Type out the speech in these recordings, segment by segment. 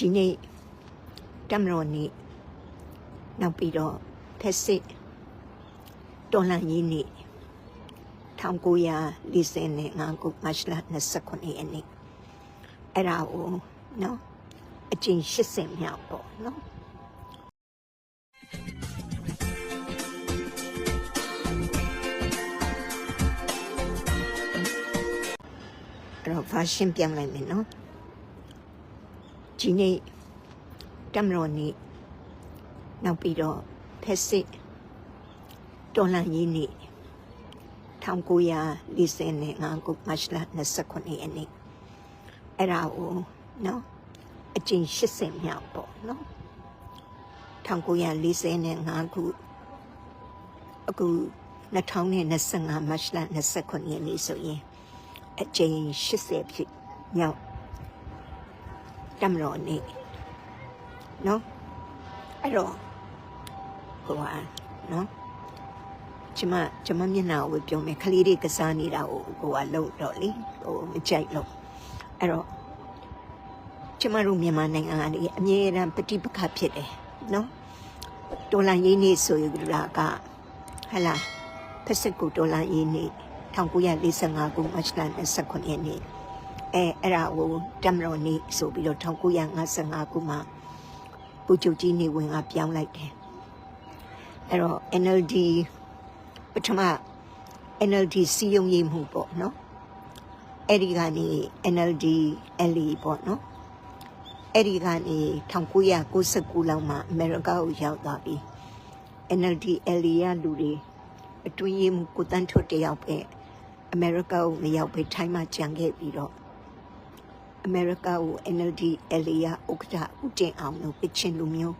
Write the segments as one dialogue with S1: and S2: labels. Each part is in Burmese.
S1: ဒီနေ့တမတော်နေ့နောက်ပြီးတော့ဖက်စစ်တော်လှန်ရေးနေ့1945ခုမတ်လ29ရက်နေ့အဲ့ဒါကိုနော်အကျဉ်80မြောက်ပေါ့နော်အဲ့တော့ version ပြန်လိုက်မယ်နော် ဒီနေ့တမတော်နေ့နောက်ပြီးတော့ဖက်စစ်တော်လှန်ရေးနေ့1945ခုမတ်လ29ရက်နေ့အဲ့ဒါကိုနော်အကျဉ်80မြောက်ပေါ့နော်1945ခုအခု2025မတ်လ29ရက်နေ့ဆိုရင်အကျဉ်80ဖြစ်မြောက် တမတော်နေ့နော်အဲ့တော့ဟိုဟာနော်ကျမကျမမျက်နှာကိုပြောမယ်ခလေးတွေကစားနေတာကိုဟိုဟာလုံးတော့လေဟိုမကြိုက်လို့အဲ့တော့ကျမတို့မြန်မာနိုင်ငံကနေအမြဲတမ်းပဋိပက္ခဖြစ်တယ်နော်ဒေါ်လာရင်းနေဆိုရတာကဟလာဖက်စစ်ကိုဒေါ်လာရင်းနေ1945ခုမတ်လ29ရက်နေ့ အဲအဲ့ဒါကိုတမတော်နေ့ဆိုပြီးတော့1955ခုမှာပူချုပ်ကြီးနေဝင်ကပြောင်းလိုက်တယ်အဲ့တော့ NLD ပထမ NLD စီယုံရေးမှုပေါ့နော်အဲ့ဒီကနေ NLD LE ပေါ့နော်အဲ့ဒီကနေ1969လောက်မှာအမေရိကကိုရောက်သွားပြီ NLD LE ရလူတွေအတွင်းရေးမှုကိုတန်းထွတ်တယောက်ပဲအမေရိကကိုမရောက်ပဲထိုင်းမှာကြံခဲ့ပြီးတော့ အမေရိကကို NLD LA ရဥက္ကဋ္ဌဦးတင်အောင်တို့ပစ်ချင်လူမျိုး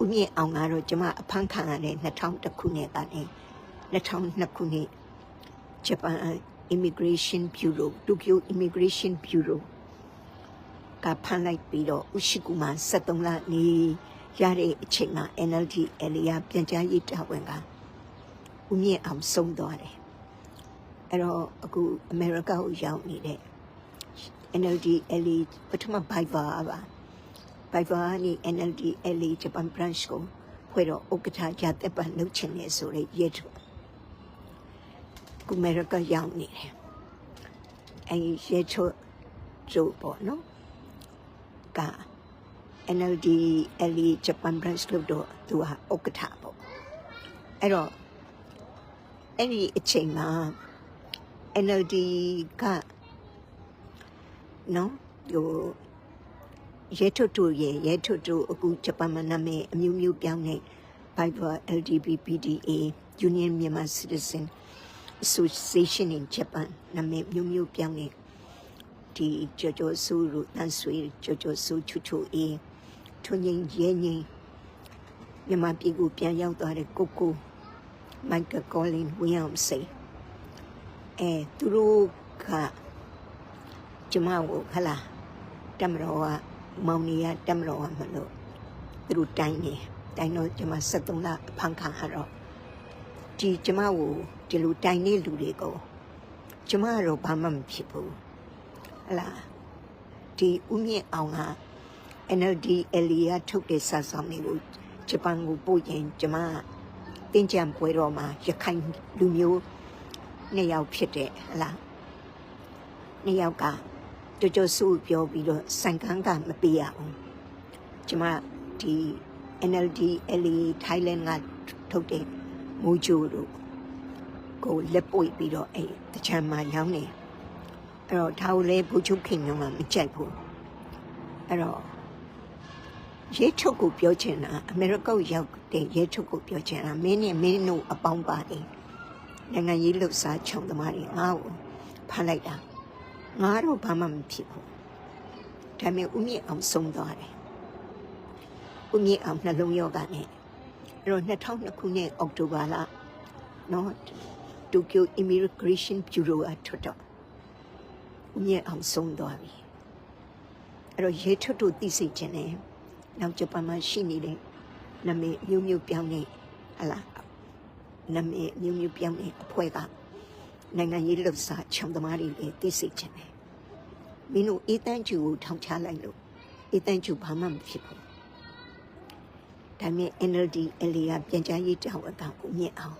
S1: ဦးမြင့်အောင်ကတော့ကျမအဖမ်းခံရတဲ့2000ခုနှစ်ကနေ2002ခုနှစ်ဂျပန် Immigration Bureau Tokyo Immigration Bureau ကဖမ်းလိုက်ပြီးတော့ဥရှိကူမှာ73လနေရတဲ့အချိန်မှာ NLD LA ရပြန်ကြားရေးတာဝန်ကဦးမြင့်အောင်ဆုံးသွားတယ်အဲ့တော့အခုအမေရိကကိုရောက်နေတဲ့ NLD LA ပထမ Viber ပါ Viber ကနေ NLD LA Japan branch ကိုဖွဲ့တော့ဥက္ကဋ္ဌရတဲ့ပန်လုပ်ချင်နေဆိုရဲရဲထုတ်ကုအမေရိကရောက်နေတယ်အဲ့ဒီရဲထုတ်ကျိုးပေါ့နော်က NLD LA Japan branch လို့တော့သူဟာဥက္ကဋ္ဌပေါ့အဲ့တော့အဲ့ဒီအချိန်မှာ NLD က နော်ဟိုရဲထွတ်တို့ရဲ့ရဲထွတ်တို့အခုဂျပန်မှာနာမည်အမျိုးမျိုးပြောင်းနေ Viber LGBTPDA Union Myanmar Citizen Association in Japan နာမည်မျိုးမျိုးပြောင်းနေဒီကြော်ကြော်ဆူရတန်ဆွေကြော်ကြော်ဆူချူချူအေးထွန်းငိမ့်ရဲငိမ့်မြန်မာပြည်ကိုပြန်ရောက်သွားတဲ့ကိုကိုမိုက်ကယ်ကောလင်ဝီယမ်စေးအဲသူတို့က ကျမကိုဟလာတမတော်ကမောင်နီကတမတော်ကမလို့သူတို့တိုင်းနေတိုင်းတော့ကျမ73လအဖန်ခံရတော့ဒီကျမကိုဒီလိုတိုင်းနေလူတွေကိုကျမကတော့ဘာမှမဖြစ်ဘူးဟလာဒီဦးမြင့်အောင်က NLD LA ကထုတ်တဲ့စာဆောင်တွေကိုဂျပန်ကိုပို့ရင်ကျမတင်ကြံပွဲတော်မှာရခိုင်လူမျိုးနှစ်ယောက်ဖြစ်တဲ့ဟလားနှစ်ယောက်က ကြကြဆူပြောပြီးတော့စံကန်းကမပေးရဘူးကျမဒီ NLD LA Thailand ကထုတ်တဲ့မူဂျိုတို့ကိုလက်ပွေပြီးတော့အဲတချမ်းမှာရောင်းနေအဲ့တော့ဒါကိုလည်းဘူချုပ်ခင်ကမှမကြိုက်ဘူးအဲ့တော့ရဲချုပ်ကိုပြောချင်တာအမေရိကရောက်တဲ့ရဲချုပ်ကိုပြောချင်တာမင်းနဲ့မင်းတို့အပေါင်းပါတယ်နိုင်ငံရေးလှုပ်ရှားခြုံသမားတွေငါ့ကိုဖမ်းလိုက်တာ ငါတော့ဘာမှမဖြစ်ဘူးဒါပေမဲ့ဦးမြင့်အောင်ဆုံးသွားတယ်ဦးမြင့်အောင်နှလုံးရောဂါနဲ့အဲ့တော့2002ခုနှစ်အောက်တိုဘာလနော်တိုကျို Immigration Bureau အထွတ်တော့ဦးမြင့်အောင်ဆုံးသွားပြီအဲ့တော့ရဲထွတ်တို့သိစိတ်ခြင်းနဲ့နောက်ဂျပန်မှာရှိနေတဲ့နာမည်မျိုးမျိုးပြောင်းနေဟလာနာမည်အမျိုးမျိုးပြောင်းနေအဖွဲ့က နိုင်ငံရေးလှုပ်ရှားချောင်းသမားတွေလည်းသိစေချင်တယ်မင်းတို့အေးတန်းကျူကိုထောင်ချလိုက်လို့အေးတန်ကျူဘာမှမဖြစ်ဘူးဒါပေမဲ့ NLD အလီကပြန်ကြားရေးတောင်းအကောင်ကိုမြင့်အောင်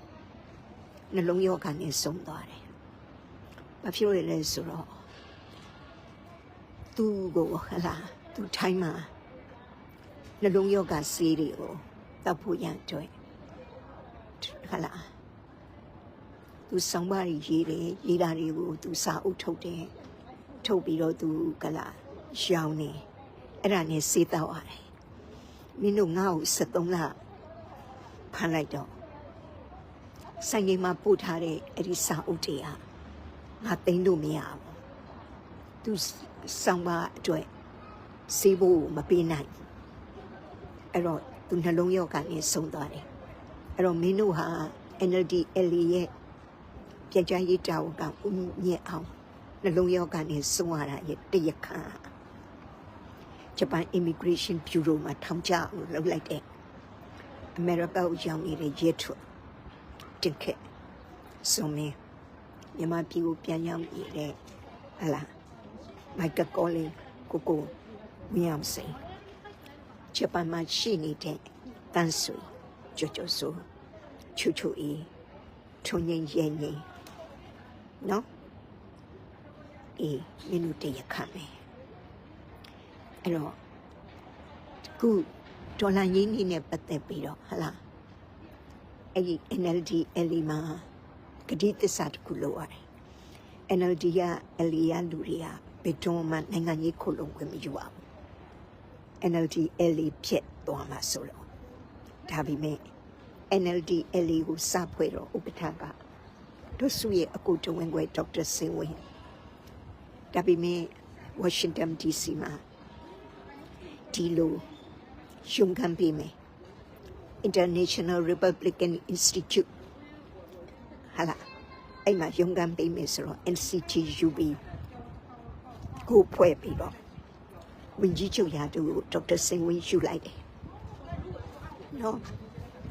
S1: နှလုံးရောဂါနဲ့ဆုံးသွားတယ်ဘာဖြစ်လို့လဲဆိုတော့သူ့ကိုဟလာသူထိုင်းမှာနှလုံးရောဂါဆေးတွေကိုတောက်ဖို့ရန်အတွက်ဟလာ သူဆောင်ပါရီရေးတယ်ရေးတာတွေကိုသူစာအုပ်ထုတ်တယ်ထုတ်ပြီးတော့သူကလာရောင်းနေအဲ့ဒါနဲ့စေးတော့ရတယ်မင်းတို့ငါ့ကို73လဖမ်းလိုက်တော့ဆိုင်ကြီးမှာပို့ထားတဲ့အဲ့ဒီစာအုပ်တွေကငါသိမ်းလို့မရဘူးသူဆောင်ပါအတွက်စေးဖို့မပေးနိုင်ဘူးအဲ့တော့သူနှလုံးရောဂါနဲ့ဆုံးသွားတယ်အဲ့တော့မင်းတို့ဟာ NLD LA ရဲ့ ပြန်ကြားရေးတာဝန်ကဦးမြင့်အောင်နှလုံးရောဂါနဲ့ဆုံးရတာရဲ့တရခါဂျပန် Immigration Bureau မှာထောင်ချအောင်လုပ်လိုက်တဲ့အမေရိကကိုရောက်နေတဲ့ရဲထွတ်တင်ခက်ဆိုမင်းမြန်မာပြည်ကိုပြန်ရောက်နေတဲ့ဟလာမိုက်ကကောလင်းကိုကိုဝင်းအောင်စိန်ဂျပန်မှာရှိနေတဲ့တန်းဆွေကြော်ကြော်ဆိုချူချူအီထုံငင်းရဲငင်း နော်အေးမင်းတို့တရခမယ်အဲ့တော့ခုဒေါ်လာရင်းနှီးနဲ့ပတ်သက်ပြီးတော့ဟလာအဲ့ဒီ NLD အလီမှာဂတိတစ္ဆာတစ်ခုလိုရတယ် NLD ကအလီယာလူတွေကဘယ်တော့မှနိုင်ငံရေးခုလုံးခွင့်မယူအောင် NLD အလီဖြစ်သွားမှာဆိုတော့ဒါပေမဲ့ NLD အလီကိုစဖွဲ့တော့ဥပက္ခက တို့စုရဲ့အကူတဝင်ခွဲဒေါက်တာစင်ဝင်းဒါပေမဲ့ Washington DC မှာဒီလိုရုံးကန်ပေးမယ် International Republican Institute ဟာလာအဲ့မှာရုံးကန်ပေးမယ်ဆိုတော့ NCTUB ကိုဖွဲ့ပြီးတော့ဝင်ကြီးချုပ်ရာတူဒေါက်တာစင်ဝင်းယူလိုက်တယ်နော်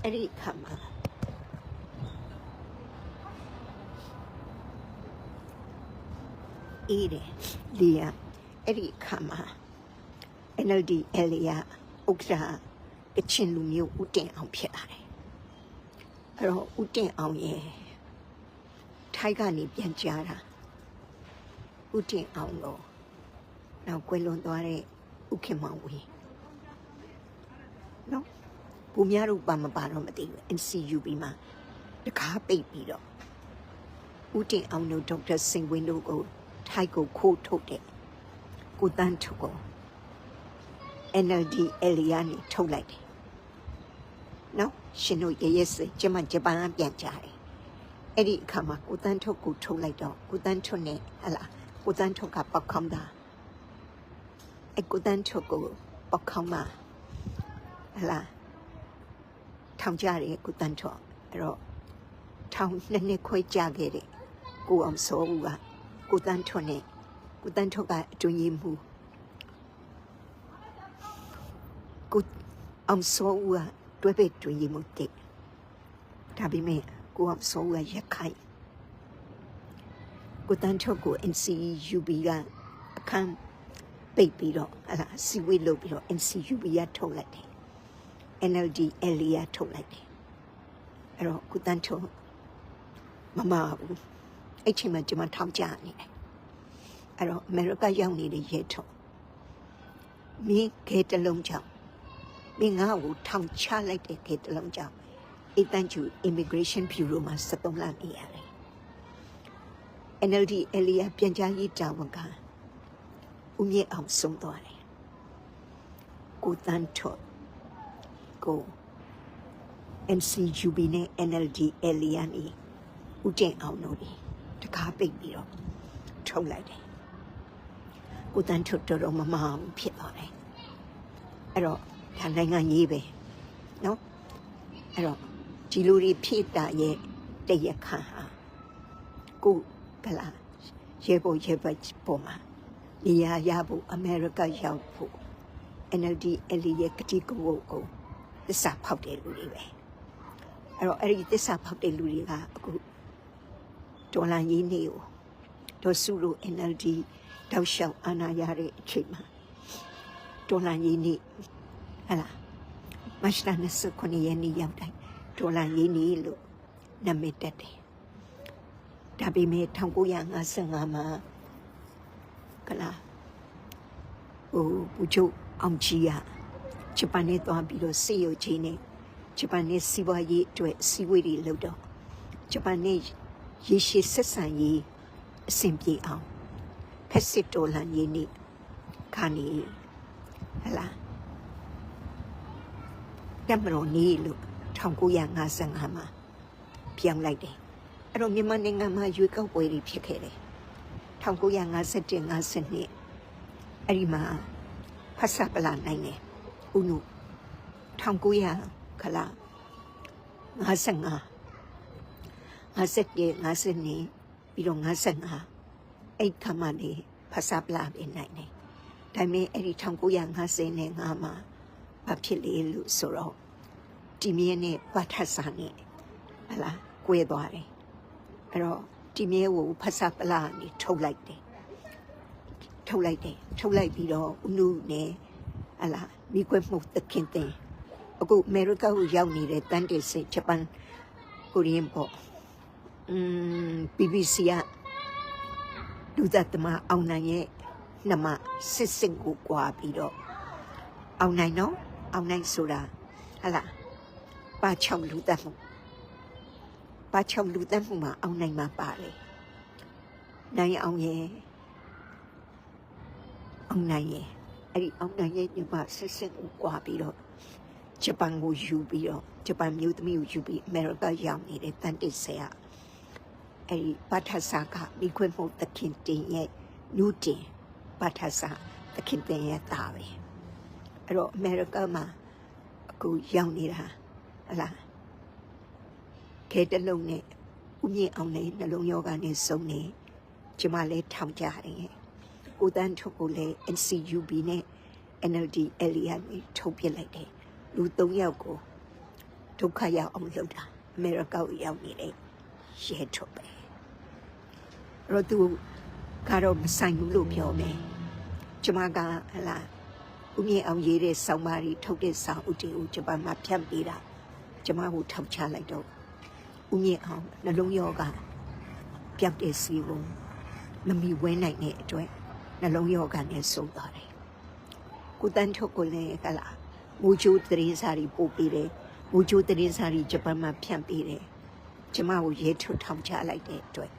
S1: အဲ့ဒီခါမှာ အေးတယ်လီယာအဲ့ဒီခါမှာ NLD အလီယာဥက္ကရာကချင်လူမျိုးဦးတင်အောင်ဖြစ်လာတယ်အဲ့တော့ဦးတင်အောင်ရဲ့ထိုက်ကနေပြန်ကြားတာဦးတင်အောင်တော့နောက်ကွယ်လွန်သွားတဲ့ဥခင်မောင်ဝင်းနော်ဘူများတို့ပါမပါတော့မသိဘူး NCUB မှာတကားပိတ်ပြီးတော့ဦးတင်အောင်တို့ဒေါက်တာစင်ဝင်းတို့ကို ထိုက်ကိုခိုးထုတ်တဲ့ကိုတန်းထုတ်ကို NLD အလီယာနေထုတ်လိုက်တယ်နော်ရှင်တို့ရရဲစေကျမဂျပန်ကပြန်ကြတယ်အဲ့ဒီအခါမှာကိုတန်းထုတ်ကိုထုတ်လိုက်တော့ကိုတန်းထုတ်နဲ့ဟလာကိုတန်းထုတ်ကပောက်ခေါင်းသားအဲ့ကိုတန်းထုတ်ကိုပောက်ခေါင်းမှာဟလာထောင်ကြတယ်ကိုတန်းထုတ်အဲ့တော့ထောင်နှစ်နှစ်ခွဲကြခဲ့တဲ့ကိုအောင်စောဦးက ကိုတန်းထုတ်နဲ့ကိုတန်းထုတ်ကအတွင်းရေးမှုကိုအောင်စောဦးကတွဲပဲတွင်ရေးမှုတဲ့ဒါပေမဲ့ကိုအောင်စောဦးကရက်ခိုင်ကိုတန်းထုတ်ကို NCUB ကအခန်းပိတ်ပြီးတော့ဟလာစီဝေးလုပ်ပြီးတော့ NCUB ရထုတ်လိုက်တယ် NLD LA ရထုတ်လိုက်တယ်အဲ့တော့ကိုတန်းထုတ်မမဘူးအဲ့ချိန်မှာကျွန်မထောင်ကြနေတယ် အဲ့တော့အမေရိကရောက်နေတဲ့ရဲထုတ်မင်းခဲတလုံးကြောင့်မင်းငါ့ကိုထောင်ချလိုက်တဲ့ခဲတလုံးကြောင့်အတန်ကျူ Immigration Bureau မှာ73လနေရတယ် NLD အလီယာပြန်ကြားရေးတာဝန်ကဦးမြင့်အောင်ဆုံးသွားတယ်ကိုတန်းထော့ကို NCUB နဲ့ NLD အလီယာနေဦးတင်အောင်တို့ဒီတကားပိတ်ပြီးတော့ထုတ်လိုက်တယ် ကိုတန်းထုတ်တော်တော်မမအောင်ဖြစ်သွားတယ်အဲ့တော့ဒါနိုင်ငံရေးပဲနော်အဲ့တော့ဒီလူတွေဖြစ်တာရဲ့တရခါဟာကိုကလာရေပေါ်ရေပတ်ပေါ်မှာနေရာရဖို့အမေရိကရောက်ဖို့ NLD အလီရဲ့ကတိကဝတ်ကိုသစ္စာဖောက်တဲ့လူတွေပဲအဲ့တော့အဲ့ဒီသစ္စာဖောက်တဲ့လူတွေကအခုဒေါ်လာရင်းနေကိုဒေါ်စုလို NLD တောက်လျှောက်အာဏာရတဲ့အချိန်မှာဒေါ်လာရင်းနေဟလာမတ်လ29ရက်နေ့ရောက်တိုင်းဒေါ်လာရင်းနေလို့နာမည်တက်တယ်ဒါပေမဲ့1955မှာကလာဟိုဘူချုပ်အောင်ကြီးကဂျပန်နဲ့သွားပြီးတော့စေရုပ်ချင်းနဲ့ဂျပန်နဲ့စီးပွားရေးအတွက်စီးဝေးတွေလုပ်တော့ဂျပန်နဲ့ရေရှည်ဆက်ဆံရေးအဆင်ပြေအောင် ဖက်စစ်တော်လှန်ရေးနေ့ခါနေဟလာတမတော်နေလို့1955မှာပြောင်းလိုက်တယ်အဲ့တော့မြန်မာနိုင်ငံမှာရွေးကောက်ပွဲတွေဖြစ်ခဲ့တယ်1951 52အဲ့ဒီမှာဖတ်စာပလာနိုင်တယ်ဦးနု1900ခလာ55 57 52ပြီးတော့55 အဲ့ခါမှနေဖတ်စာပလာပြနိုင်တယ်ဒါပေမဲ့အဲ့ဒီ1950နဲ့5မှာဘာဖြစ်လေလို့ဆိုတော့ဒီမြင်းနဲ့ဗတ်ထဆာနဲ့ဟလာကွဲသွားတယ်အဲ့တော့ဒီမြဲကိုဖတ်စာပလာနေထုတ်လိုက်တယ်ထုတ်လိုက်တယ်ထုတ်လိုက်ပြီးတော့ဦးနုနဲ့ဟလာမိကွဲမှုသခင်တင်အခုအမေရိကကိုရောက်နေတဲ့တန်တေစဂျပန်ကိုရီးယားပေါ့อืม BBC က လူသက်သမားအောင်နိုင်ရဲ့နှမစစ်စစ်ကိုကွာပြီးတော့အောင်နိုင်နော်အောင်နိုင်ဆိုတာဟလာပါချောင်းလူသက်မှုပါချောင်းလူသက်မှုမှာအောင်နိုင်မှာပါတယ်နိုင်အောင်ရဲ့အောင်နိုင်ရဲ့အဲ့ဒီအောင်နိုင်ရဲ့ညီမစစ်စစ်ကိုကွာပြီးတော့ဂျပန်ကိုယူပြီးတော့ဂျပန်မျိုးသမီးကိုယူပြီးအမေရိကရောက်နေတဲ့တန်တစ်ဆရာ အဲ့ဒီဘာထဆာကမိခွင့်မှုတခင်တင်ရဲ့နူတင်ဘာထဆာတခင်တင်ရဲ့တာပဲအဲ့တော့အမေရိကမှာအခုရောက်နေတာဟလားခဲတလုံးနဲ့ဦးမြင့်အောင်လည်းနှလုံးယောဂနဲ့စုံနေကျမလည်းထောင်ကြတယ်ကိုတန်းထုတ်ကိုလည်း NCUB နဲ့ NLD LEA နဲ့ထုတ်ပြလိုက်တယ်လူ၃ယောက်ကိုဒုက္ခရောက်အောင်လုပ်တာအမေရိကကိုရောက်နေတဲ့ရဲထုတ်ပဲ အဲ့တော့သူကတော့မဆိုင်ဘူးလို့ပြောမယ်ကျမကဟလာဦးမြင့်အောင်ရေးတဲ့ဆောင်းပါးတွေထုတ်တဲ့စာအုပ်တွေကိုဂျပန်မှာဖြန့်ပေးတာကျမကိုထောက်ချလိုက်တော့ဦးမြင့်အောင်နှလုံးရောဂါပျောက်တဲ့စီကိုမမီဝဲနိုင်တဲ့အတွက်နှလုံးရောဂါနဲ့ဆုံးသွားတယ်ကိုတန်းထုတ်ကိုလည်းဟလာမူချိုတရင်စာတွေပို့ပေးတယ်မူချိုတရင်စာတွေဂျပန်မှာဖြန့်ပေးတယ်ကျမကိုရဲထုတ်ထောင်ချလိုက်တဲ့အတွက်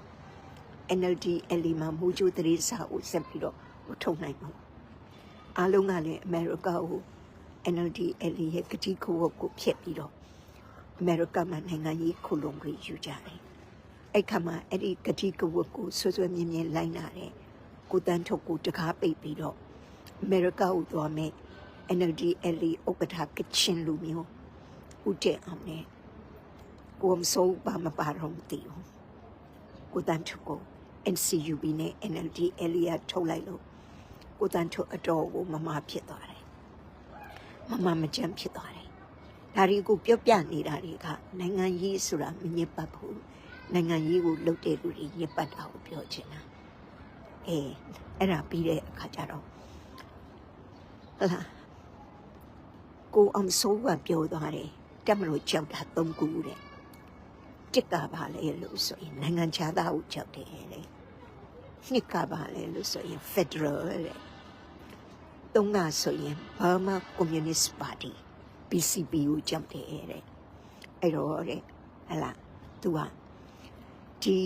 S1: NLD အလီမှာမူချိုတရင်စာကိုဆက်ပြီးတော့မထုတ်နိုင်ဘူးအားလုံးကလည်းအမေရိကကို NLD အလီရဲ့ကတိခိုးဝတ်ကိုဖျက်ပြီးတော့အမေရိကမှာနိုင်ငံရေးခုလုံကြီးယူကြတယ်အဲ့ခါမှာအဲ့ဒီကတိကဝတ်ကိုဆွဆွမြင်းမြင်းလိုက်နာတယ်ကိုတန်းထုတ်ကိုတကားပိတ်ပြီးတော့အမေရိကကိုသွားမယ် NLD LA ဥက္ကဋ္ဌကချင်လူမျိုးဦးတဲ့အောင်နဲ့ကိုမစိုးပါမပါတော့မသိဘူးကိုတန်းထုတ်ကို NCUB နဲ့ NLD LA ထုတ်လိုက်လို့ကိုတန်းထုတ်အတော်ကိုမမဖြစ်သွားတယ်မမမကြမ်းဖြစ်သွားတယ်ဒါတွေကိုပြောပြနေတာတွေကနိုင်ငံရေးဆိုတာမညစ်ပတ်ဘူးနိုင်ငံရေးကိုလုပ်တဲ့လူတွေညစ်ပတ်တာကိုပြောချင်တာအေးအဲ့ဒါပြီးတဲ့အခါကျတော့ဟလာကိုအောင်စိုးကပြောသွားတယ်တက်မလို့ကြောက်တာသုံးခုတဲ့ တစ်ကပါလေလို့ဆိုရင်နိုင်ငံခြားသားကိုကြောက်တယ်တဲ့နှစ်ကပါလေလို့ဆိုရင် Federal တဲ့သုံးကဆိုရင် Burma Communist Party BCP ကိုကြောက်တယ်တဲ့အဲ့တော့တဲ့ဟလာသူကဒီ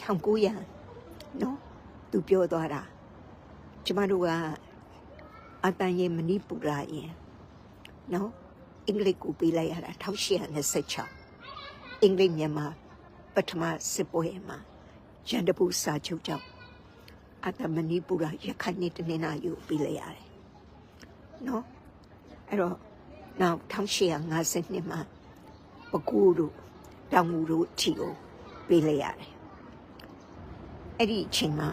S1: 1900နော်သူပြောသွားတာကျမတို့ကအတန်ရင်မဏိပူရာရင်နော်အင်္ဂလိပ်ကိုပေးလိုက်ရတာ1826 အင်္ဂလိပ်မြန်မာပထမစစ်ပွဲမှာရန်တပူစာချုပ်ကြောင့်အတမဏိပူရာရခိုင်နဲ့တနင်္လာရီကိုပေးလိုက်ရတယ်နော်အဲ့တော့နောက်1852မှာပကူတို့တောင်ငူတို့ထီကိုပေးလိုက်ရတယ်အဲ့ဒီအချိန်မှာ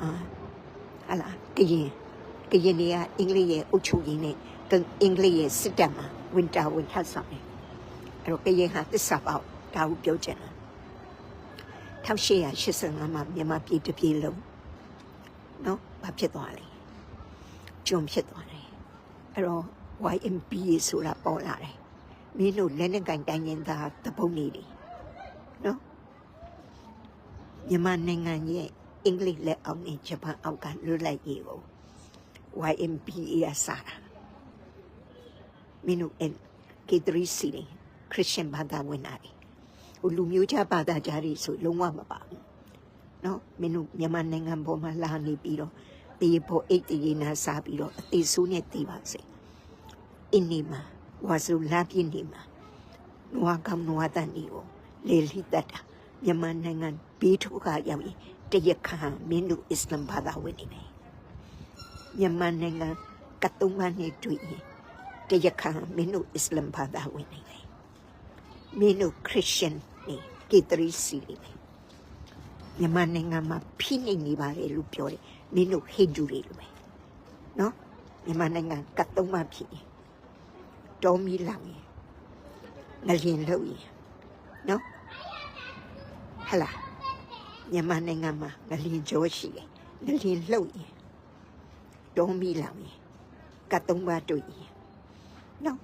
S1: ဟာလာကရင်ကရင်တွေကအင်္ဂလိပ်ရဲ့အုပ်ချုပ်ရေးနဲ့အင်္ဂလိပ်ရဲ့စစ်တပ်မှာဝင်တာဝင်ထပ်ဆောင်တယ်အဲ့တော့ကရင်ဟာသစ္စာပေါက် ဒါကိုပြောချင်တာ1885မှာမြန်မာပြည်တစ်ပြည်လုံးနော်ဘာဖြစ်သွားလဲကျွန်ဖြစ်သွားတယ်အဲ့တော့ YMP ဆိုတာပေါ်လာတယ်မင်းတို့လက်နဲ့ကင်တိုင်းရင်သားတပုံနေတယ်နော်မြန်မာနိုင်ငံရဲ့အင်္ဂလိပ်လက်အောက်နဲ့ဂျပန်အောက်ကလွတ်လပ်ရေးကို YMP ရစားတာမင်းတို့ K3C တွေခရစ်ယာန်ဘာသာဝင်တာတွေ ဟိုလူမျိုးခြားဘာသာကြားတွေဆိုလုံးဝမပါဘူးနော်မင်းတို့မြန်မာနိုင်ငံပေါ်မှာလာနေပြီးတော့တေဖို့အိတ်တေနာစားပြီးတော့အသေးဆိုးနဲ့တေးပါစေအင်းနေမှာဝါစုလာပြင်းနေမှာနွားကောင်နွားတန်ဒီကိုလေလိတတ်တာမြန်မာနိုင်ငံဘေးထုတ်ကရောက်ရင်တရခါမင်းတို့အစ္စလမ်ဘာသာဝင်နေမယ်မြန်မာနိုင်ငံကတုံးကနေတွေ့ရင်တရခါမင်းတို့အစ္စလမ်ဘာသာဝင်နေမယ် မင်းတို့ခရစ်ယာန်နေကေတရီစီနေမယ်မြန်မာနိုင်ငံမှာဖိနှိပ်နေပါတယ်လို့ပြောတယ်မင်းတို့ဟိန္ဒူတွေလိုပဲနော်မြန်မာနိုင်ငံကတုံးမှဖြစ်ရင်တော်မီလောင်ရင်ငလျင်လို့ရင်နော်ဟလာမြန်မာနိုင်ငံမှာငလျင်ကြောရှိတယ်ငလျင်လှုပ်ရင်တော်မီလောင်ရင်ကတုံးပါတွေ့ရင်နော်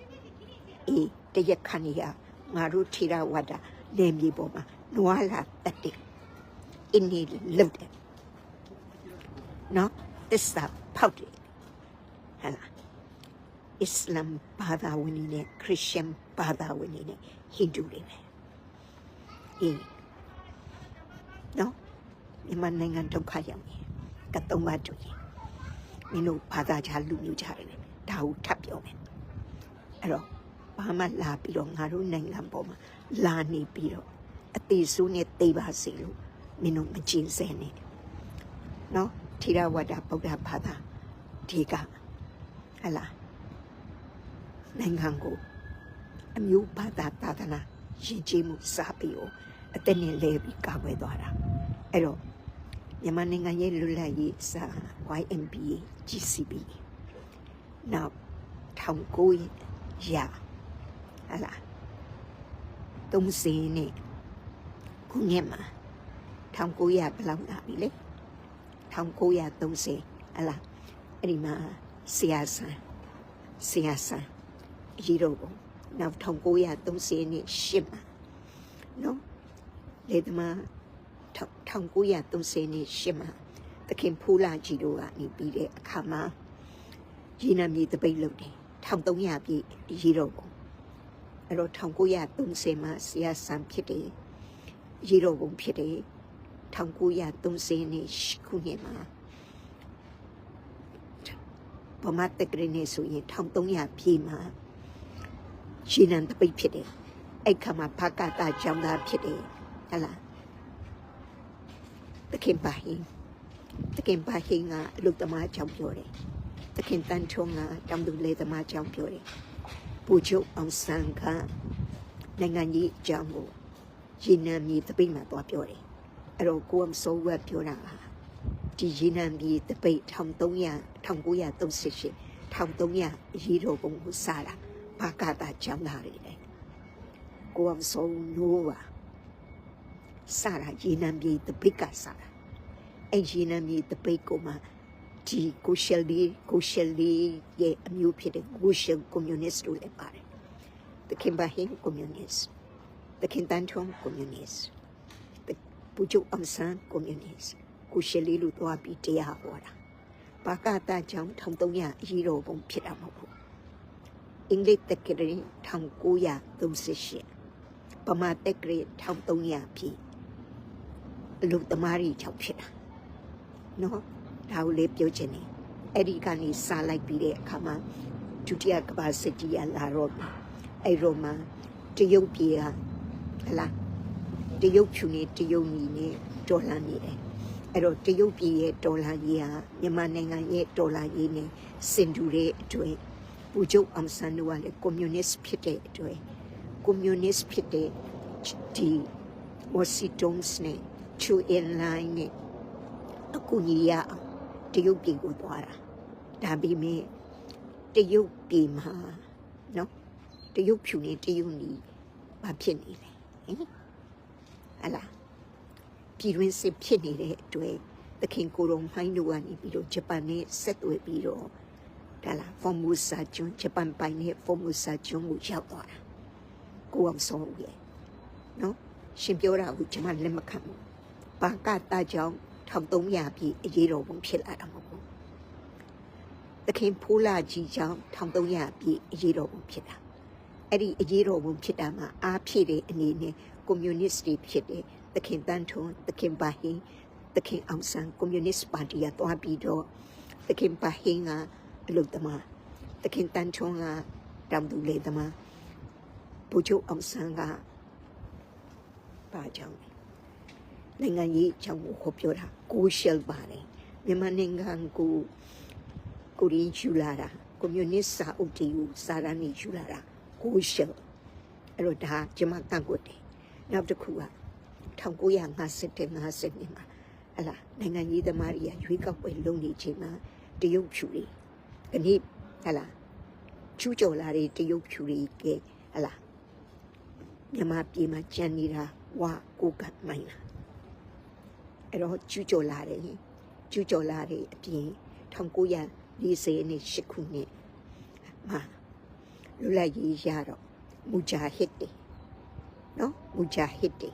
S1: အေးတရက်ခဏကြီးက ငါတို့ထေရဝါဒနေမြေပေါ်မှာနွားလာတက်တယ်အင်းနေလှုပ်တယ်နော်တစ္ဆာဖောက်တယ်ဟလာအစ္စလမ်ဘာသာဝင်တွေနဲ့ခရစ်ယာန်ဘာသာဝင်တွေနဲ့ဟိန္ဒူတွေပဲအေးနော်မြန်မာနိုင်ငံဒုက္ခရောက်နေကတုံးပါတူရင်မင်းတို့ဘာသာခြားလူမျိုးခြားတယ်လေဒါကိုထပ်ပြောမယ်အဲ့တော့ ဘာမှလာပြီးတော့ငါတို့နိုင်ငံပေါ်မှာလာနေပြီးတော့အသေးဆိုးနဲ့သိပါစေလို့မင်းတို့မကြည်စဲနဲ့နော်ထေရဝါဒဗုဒ္ဓဘာသာဒီကဟလာနိုင်ငံကိုအမျိုးဘာသာသာသနာယဉ်ကျေးမှုစာပေကိုအသက်နဲ့လဲပြီးကာကွယ်သွားတာအဲ့တော့မြန်မာနိုင်ငံရဲ့လွတ်လပ်ရေးစာ YMP GCB နောက်1900ရာ ဟလာ30နဲ့ခုနှစ်မှာ1900ဘယ်လောက်လာပြီလဲ1930ဟလာအဲ့ဒီမှာဆရာဆန်ဆရာဆန်ရီတော့ဘုံနောက်1930နဲ့ရှစ်မှာနော်လေသမား1930နဲ့ရှစ်မှာတခင်ဖူးလာကြီးတို့ကနေပြီးတဲ့အခါမှာရင်းနှမြေတပိတ်လုပ်တယ်1300ပြည့်ရီတော့ဘုံ အဲ့တော့1930မှာဆရာဆန်ဖြစ်တယ်ရီတော့ဘုံဖြစ်တယ်1930နဲ့ခုနှစ်မှာဗမာတက်ကရနေဆိုရင်1300ပြည့်မှာရှင်နံတပိတ်ဖြစ်တယ်အဲ့ခါမှာဘာကတာကျောင်းသားဖြစ်တယ်ဟလားတခင်ပါဟင်းတခင်ပါဟင်းကအလုသမားကျောင်းပြောတယ်တခင်တန်ချုံကတောင်သူလေသမားကျောင်းပြောတယ် ပူချုပ်အောင်ဆန်းကနိုင်ငံကြီးအကြောင်းကိုရှင်နံမြေတပိတ်မှာသွားပြောတယ်အဲ့တော့ကိုမ်ဆိုးဝက်ပြောတာပါဒီရေနံမြေတပိတ်1300 1938 1300ရေတော်ပုံကိုစားတာဘာကတာကျောင်းသားတွေလေကိုမ်ဆိုးနိုးပါစားတာရေနံမြေတပိတ်ကစားတာအဲ့ရေနံမြေတပိတ်ကိုမှ ဒီကိုရှယ်လီကိုရှယ်လီရဲ့အမျိုးဖြစ်တဲ့ကိုရှယ်ကွန်မြူနစ်တို့လည်းပါတယ်တခင်ဘာဟင်းကွန်မြူနစ်တခင်တန်ထုံကွန်မြူနစ်ပူချုပ်အမဆန်ကွန်မြူနစ်ကိုရှယ်လီလို့သွားပြီးတရားဟောတာဘာကတာကြောင့်1300အရေးတော်ပုံဖြစ်တာမဟုတ်ဘူးအင်္ဂလိပ်တက္ကရီ1938ပမာတက္ကရီ1300ဖြစ်အလုသမားကြီးကြောင့်ဖြစ်တာနော် ဒါကိုလေးပြောချင်တယ်အဲ့ဒီကနေစားလိုက်ပြီးတဲ့အခါမှာဒုတိယကမ္ဘာစစ်ကြီးကလာတော့အဲ့တော့မှတရုတ်ပြည်ကဟလားတရုတ်ဖြူနေတရုတ်ညီနေဒေါ်လာနေတယ်အဲ့တော့တရုတ်ပြည်ရဲ့ဒေါ်လာကြီးဟာမြန်မာနိုင်ငံရဲ့ဒေါ်လာကြီးနဲ့စင်တူတဲ့အတွက်ပူချုပ်အောင်ဆန်းတို့ကလည်းကွန်မြူနစ်ဖြစ်တဲ့အတွက်ကွန်မြူနစ်ဖြစ်တဲ့ဒီဝစီတုံးစ်နဲ့ချူအင်လိုင်းနဲ့အကူကြီးရအောင် တရုတ်ပြည်ကိုသွားတာဒါပေမဲ့တရုတ်ပြည်မှာနော်တရုတ်ဖြူနေတရုတ်နီဘာဖြစ်နေလဲဟင်ဟလာပြည်တွင်းစစ်ဖြစ်နေတဲ့အတွက်သခင်ကိုရုံမိုင်းတို့ကနေပြီးတော့ဂျပန်နဲ့ဆက်သွယ်ပြီးတော့ဒါလားဖော်မူစာကျွန်းဂျပန်ပိုင်နဲ့ဖော်မူစာကျွန်းကိုရောက်သွားတာကိုအောင်စောဦးရဲ့နော်ရှင်ပြောတာကိုကျွန်မလက်မခံဘူးဘာကတာကြောင့် 1300ပြည့်အရေးတော်ပုံဖြစ်လာတာမဟုတ်ဘူးသခင်ဖိုးလာကြီးကြောင့်1300ပြည့်အရေးတော်ပုံဖြစ်တာအဲ့ဒီအရေးတော်ပုံဖြစ်တာမှာအားဖြည့်တဲ့အနေနဲ့ကွန်မြူနစ်တွေဖြစ်တဲ့သခင်တန်းထွန်းသခင်ဘာဟင်းသခင်အောင်ဆန်းကွန်မြူနစ်ပါတီကတွားပြီးတော့သခင်ဘာဟင်းကအလုပ်သမားသခင်တန်းထွန်းကတောင်သူလေသမားဘူချုပ်အောင်ဆန်းကပါကြောင်းလဲ နိုင်ငံရေးအကြောင်းကိုဟောပြောတာကိုရှယ်ပါတယ်မြန်မာနိုင်ငံကိုကိုရင်းယူလာတာကွန်မြူနစ်စာအုပ်တီကိုစာရန်နေယူလာတာကိုရှယ်အဲ့တော့ဒါကျွန်မကန့်ကွက်တယ်နောက်တစ်ခုက1950 50နှစ်မှာဟလာနိုင်ငံရေးသမားတွေကရွေးကောက်ပွဲလုပ်နေချိန်မှာတရုတ်ဖြူတွေဒီနေ့ဟလာကျူးကျော်လာတဲ့တရုတ်ဖြူတွေကဟလာမြန်မာပြည်မှာကြံနေတာဝါကိုကမိုင်းလာ အဲ့တော့ကျူးကျော်လာတယ်ကျူးကျော်လာတဲ့အပြင်1940နှစ်8ခုနှစ်မှာလွတ်လပ်ရေးရတော့မူဂျာဟစ်တွေနော်မူဂျာဟစ်တွေ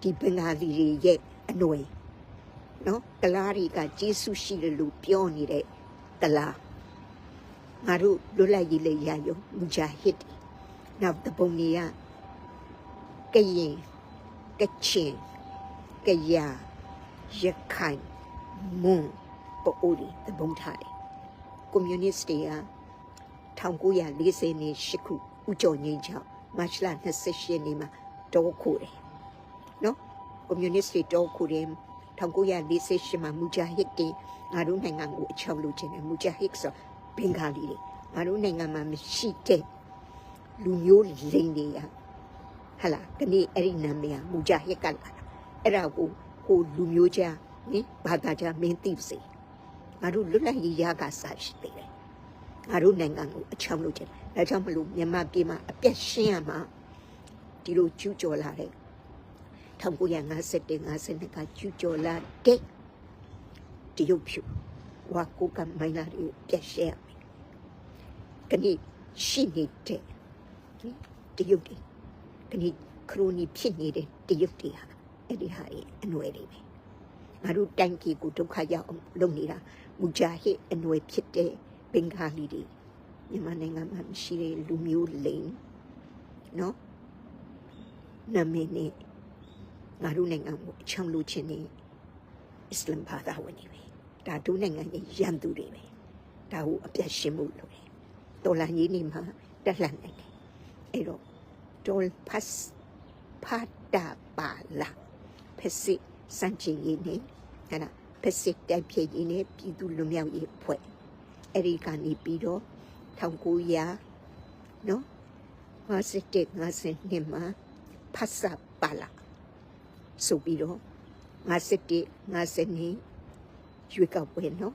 S1: ဒီဘင်္ဂါလီတွေရဲ့အနွယ်နော်ကလားတွေကဂျေဆုရှိတယ်လို့ပြောနေတဲ့ကလားငါတို့လွတ်လပ်ရေးလေရရုံမူဂျာဟစ်တွေနောက်တပုံတွေကကရင်ကချင် ကရရခိုင်မွန်ပိုအိုဒီတပုံထားတယ်ကွန်မြူနစ်တွေက1940နှစ်8ခုဦးကျော်ငင်းချောင်းမတ်လ28ရက်နေ့မှာတောခိုတယ်နော်ကွန်မြူနစ်တွေတောခိုတယ်1948မှာမူဂျာဟစ်တွေငါတို့နိုင်ငံကိုအချောက်လုပ်ခြင်းနဲ့မူဂျာဟစ်ဆိုဘင်္ဂါလီတွေငါတို့နိုင်ငံမှာမရှိတဲ့လူမျိုးလိန်တွေကဟလာဒီနေ့အဲ့ဒီနာမည်ကမူဂျာဟစ်ကလာတာ အဲ့ဒါကိုဟိုလူမျိုးကြားနင်ဘာသာကြားမင်းသိစေငါတို့လွတ်လပ်ရေးရကစားရှိသေးတယ်ငါတို့နိုင်ငံကိုအချောက်လုပ်ခြင်းဒါကြောင့်မလို့မြန်မာပြည်မှာအပြတ်ရှင်းရမှာဒီလိုကျူးကျော်လာတဲ့1950 52ကကျူးကျော်လာတဲ့တရုတ်ဖြူဝါကိုကမိုင်းလာတွေပြတ်ရှဲရမယ်။ကနေ့ရှိနေတဲ့တရုတ်တွေကနေ့ခရိုနီဖြစ်နေတဲ့တရုတ်တွေဟာ အဲ့ဒီဟာတွေအနွယ်တွေပဲ။ငါတို့တိုင်းပြည်ကိုဒုက္ခရောက်အောင်လုပ်နေတာမူဂျာဟစ်အနွယ်ဖြစ်တဲ့ဘင်္ဂါလီတွေမြန်မာနိုင်ငံမှာမရှိတဲ့လူမျိုးလိန်နော်နာမည်နဲ့ငါတို့နိုင်ငံကိုအချောင်လို့ခြင်းနေအစ္စလမ်ဘာသာဝင်တွေပဲဒါတို့နိုင်ငံရဲ့ရန်သူတွေပဲဒါကိုအပြတ်ရှင်းမှုလုပ်တယ်တော်လန်ကြီးနေမှာတက်လှန်နိုင်တယ်အဲ့တော့ဒေါ်ဖတ်ဖတ်တာပါလာဖ က်စစ်စန့်ကျင်ရေးနေဟဲ့လားဖက်စစ်တိုက်ဖြည့်ရေးနေပြည်သူလူမျိုးရေးဖွဲ့အဲ့ဒီကနေပြီးတော့1900နော်51 52မှာဖတ်စာပါလာဆိုပြီးတော့51 52ရွေးကောက်ပွဲနော်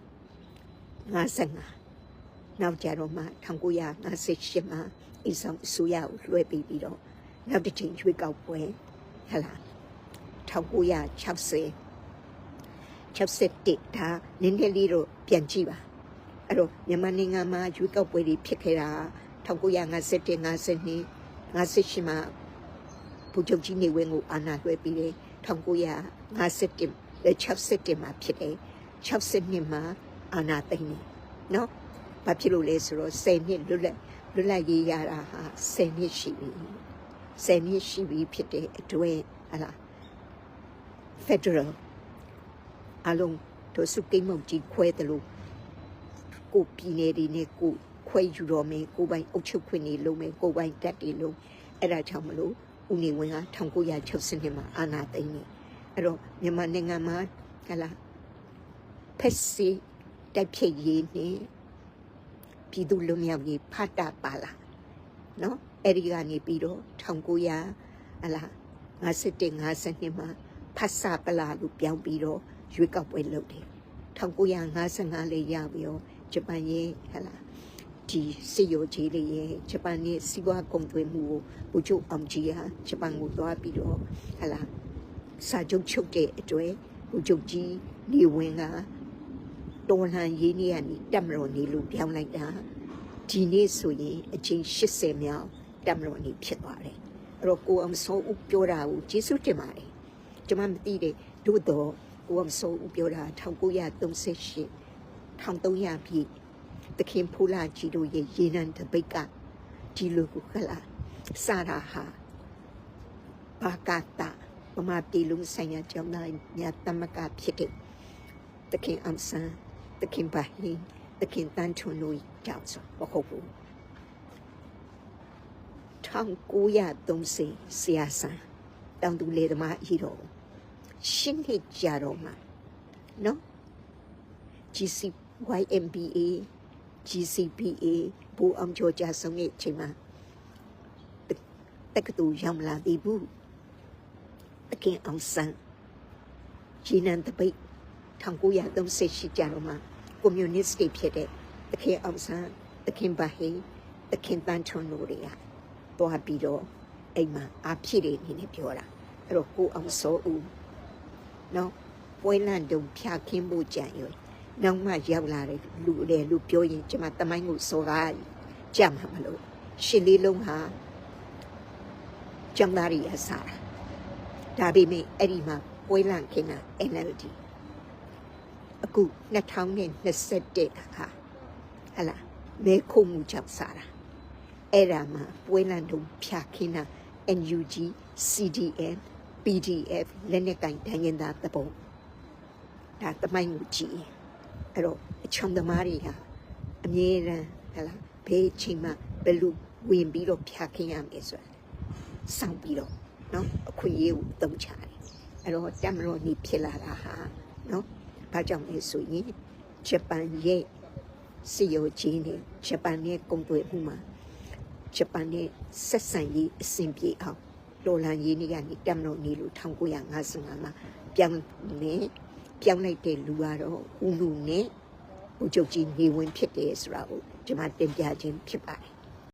S1: 55နောက်ကြတော့မှ1958မှာအစ္စံအစိုးရကိုလွှဲပြီးပြီးတော့နောက်တစ်ချိန်ရွေးကောက်ပွဲဟလာ 1960 61ဒါနည်းနည်းလေးတော့ပြန်ကြည့်ပါအဲ့တော့မြန်မာနိုင်ငံမှာရွေးကောက်ပွဲတွေဖြစ်ခဲ့တာ1951 52 58မှာဗိုလ်ချုပ်ကြီးနေဝင်းကိုအာဏာလွှဲပြီးတယ်1951 61မှာဖြစ်တယ်62မှာအာဏာသိမ်းတယ်နော်ဘာဖြစ်လို့လဲဆိုတော့10နှစ်လွတ်လပ်လွတ်လပ်ရေးရတာဟာ10နှစ်ရှိပြီ10နှစ်ရှိပြီဖြစ်တဲ့အတွင်းဟလာ Federal အလုံးတို့စုကိမုတ်ကြီးခွဲတယ်လို့ကိုပြည်နယ်တွေနဲ့ကိုခွဲယူတော်မယ်ကိုပိုင်အုပ်ချုပ်ခွင့်တွေလုံးမယ်ကိုပိုင်တက်တွေလုံးအဲ့ဒါကြောင့်မလို့ဦးနေဝင်းက1960မှာအာဏာသိမ်းနေအဲ့တော့မြန်မာနိုင်ငံမှာဟလာဖက်စီတိုက်ဖြည့်ရေးနဲ့ပြည်သူလူမျိုးကြီးဖတ်တာပါလာနော်အဲ့ဒီကနေပြီးတော့1900ဟလာ51 52မှာ ဖတ်စာပလာလို့ပြောင်းပြီးတော့ရွေးကောက်ပွဲလုပ်တယ်1955လေးရပြီးတော့ဂျပန်ရဲ့ဟလာဒီစီယိုဂျီလေးရဲ့ဂျပန်ရဲ့စီးပွားကုန်သွယ်မှုကိုဘူချိုအောင်ကြီးဟာဂျပန်ကိုသွားပြီးတော့ဟလာစာချုပ်ချုပ်တဲ့အတွက်ဘူချိုကြီးနေဝင်ကတော်လှန်ရေးနေ့ကနေတက်မတော်နေလို့ပြောင်းလိုက်တာဒီနေ့ဆိုရင်အချိန်80မြောက်တက်မတော်နေဖြစ်သွားတယ်အဲ့တော့ကိုအောင်စောဦးပြောတာကိုကျေးဇူးတင်ပါတယ် ကျွန်မမသိတယ်တို့တော့ကိုအောင်စောဦးပြောတာ1938 1300ပြည့်တခင်ဖူလာကြီးတို့ရဲ့ရေနံတပိတ်ကဒီလိုကိုခလာစတာဟာဘာကတာပမာပြည်လုံးဆိုင်ရာကျောင်းသားများတမကဖြစ်တဲ့တခင်အမ်ဆန်တခင်ဘာဟင်းတခင်တန်ထွန်တို့ကြောင့်ဆိုမဟုတ်ဘူး1930ဆရာဆန်တောင်သူလေသမားအီတော် ရှင်းနှစ်ကြတော့မှာနော် GCYMBA GCPA ဘူအောင်ကျော်ကြဆုံးရဲ့အချိန်မှာတတက္ကသိုလ်ရောက်မလာသေးဘူးတကင်အောင်ဆန်းဂျီနန်တပိတ်1938ကျတော့မှကွန်မြူနစ်တွေဖြစ်တဲ့တခင်အောင်ဆန်းတခင်ဘာဟိတခင်တန်ထွန်တို့တွေကတွားပြီးတော့အိမ်မှာအဖြစ်တွေနေနေပြောတာအဲ့တော့ကိုအောင်စောဦး နော်ပွဲလန့်တုံဖြာခင်းဖို့ကြံရွယ်နောက်မှရောက်လာတဲ့လူလေလူပြောရင်ကျမတမိုင်းကိုစောကားကြမှာမလို့ရှစ်လေးလုံးဟာကျမ်းသားရီအစားတာဒါပေမဲ့အဲ့ဒီမှာပွဲလန့်ခင်းတာ NLD အခု2021ခါဟလာမဲခုံမှုကြောင့်စားတာအဲ့ဒါမှာပွဲလန့်တုံဖြာခင်းတာ NUG CDM PDF လက်နက်ကင်တိုင်းရင်းသားတပုံဒါတမိုင်းကိုကြည့်ရင်အဲ့တော့အချောင်သမားတွေဟာအမြဲတမ်းဟလာဘေးချိန်မှာဘယ်လိုဝင်ပြီးတော့ဖြာခင်းရမယ်ဆိုတာစောင့်ပြီးတော့เนาะအခွင့်အရေးကိုတုံးချတယ်အဲ့တော့တမတော်နေဖြစ်လာတာဟာเนาะဘာကြောင့်လဲဆိုရင်ဂျပန်ရဲ့စီယိုဂျီနဲ့ဂျပန်ရဲ့ကုန်သွယ်မှုမှာဂျပန်ရဲ့ဆက်ဆံရေးအဆင်ပြေအောင် တော်လန်ရေးနေကနေတမတော်နေလို့1955မှာပြောင်းနေပြောင်းလိုက်တဲ့လူကတော့ဦးလူနဲ့ဦးချုပ်ကြီးနေဝင်ဖြစ်တယ်ဆိုတာကိုကျွန်မတင်ပြခြင်းဖြစ်ပါတယ်